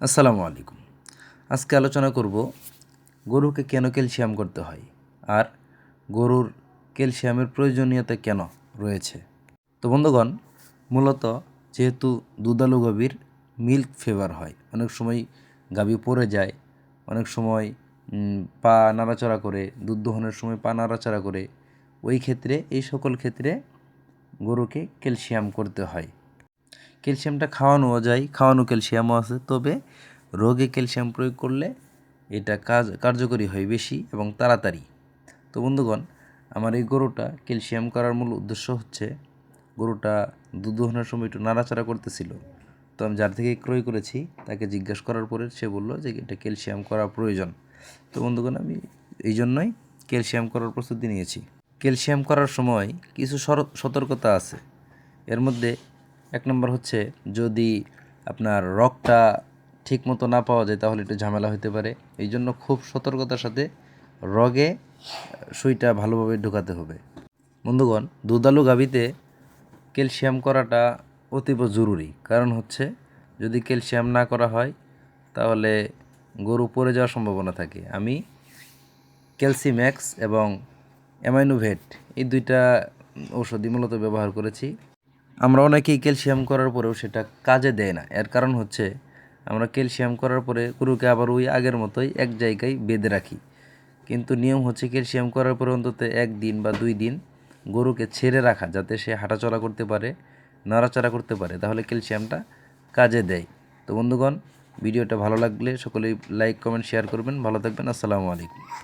আসসালামু আলাইকুম। আজকে আলোচনা করব গরুকে কেন ক্যালসিয়াম করতে হয় আর গরুর ক্যালসিয়ামের প্রয়োজনীয়তা কেন রয়েছে? তো বন্ধুগণ, মূলত যেহেতু দুধালু গাভীর মিল্ক ফেভার হয়, অনেক সময় গাভী পড়ে যায়, অনেক সময় পা নাড়াচাড়া করে, দুধ দহনের সময় পা নাড়াচাড়া করে, ওই ক্ষেত্রে, এই সকল ক্ষেত্রে গরুকে ক্যালসিয়াম করতে হয়। ক্যালসিয়ামটা খাওয়ানোও যায়, খাওয়ানো ক্যালসিয়ামও আছে, তবে রোগে ক্যালসিয়াম প্রয়োগ করলে এটা কাজ, কার্যকরী হয় বেশি এবং তাড়াতাড়ি। তো বন্ধুগণ, আমার এই গরুটা ক্যালসিয়াম করার মূল উদ্দেশ্য হচ্ছে গরুটা দুধ দোহনের সময় একটু নাড়াচাড়া করতেছিল। তো আমি যার থেকে ক্রয় করেছি, তাকে জিজ্ঞেস করার পরে সে বলল যে এটা ক্যালসিয়াম করা প্রয়োজন। তো বন্ধুগণ, আমি এই জন্যই ক্যালসিয়াম করার প্রস্তুতি নিয়েছি। ক্যালসিয়াম করার সময় কিছু সতর্কতা আছে। এর মধ্যে এক নম্বর হচ্ছে যদি আপনার রগটা ঠিক মতো না পাওয়া যায়, তাহলে একটু ঝামেলা হতে পারে। এই জন্য খুব সতর্কতার সাথে রগে সুইটা ভালোভাবে ঢোকাতে হবে। বন্ধুগণ, দুধালু গাভীতে ক্যালসিয়াম করাটা অতীব জরুরি। কারণ হচ্ছে, যদি ক্যালসিয়াম না করা হয়, তাহলে গরু পড়ে যাওয়ার সম্ভাবনা থাকে। আমি ক্যালসিম্যাক্স এবং অ্যামাইনোভেট এই দুইটা ঔষধই মূলত ব্যবহার করেছি। আমরা অনেকেই ক্যালসিয়াম করার পরেও সেটা কাজে দেয় না। এর কারণ হচ্ছে আমরা ক্যালসিয়াম করার পরে গরুকে আবার ওই আগের মতোই এক জায়গায় বেঁধে রাখি। কিন্তু নিয়ম হচ্ছে ক্যালসিয়াম করার পরে অন্তত একদিন বা দুই দিন গরুকে ছেড়ে রাখা যাতে সে হাঁটাচলা করতে পারে, নাড়াচাড়া করতে পারে, তাহলে ক্যালসিয়ামটা কাজে দেয়। তো বন্ধুগণ, ভিডিওটা ভালো লাগলে সকলেই লাইক, কমেন্ট, শেয়ার করবেন। ভালো থাকবেন। আসসালামু আলাইকুম।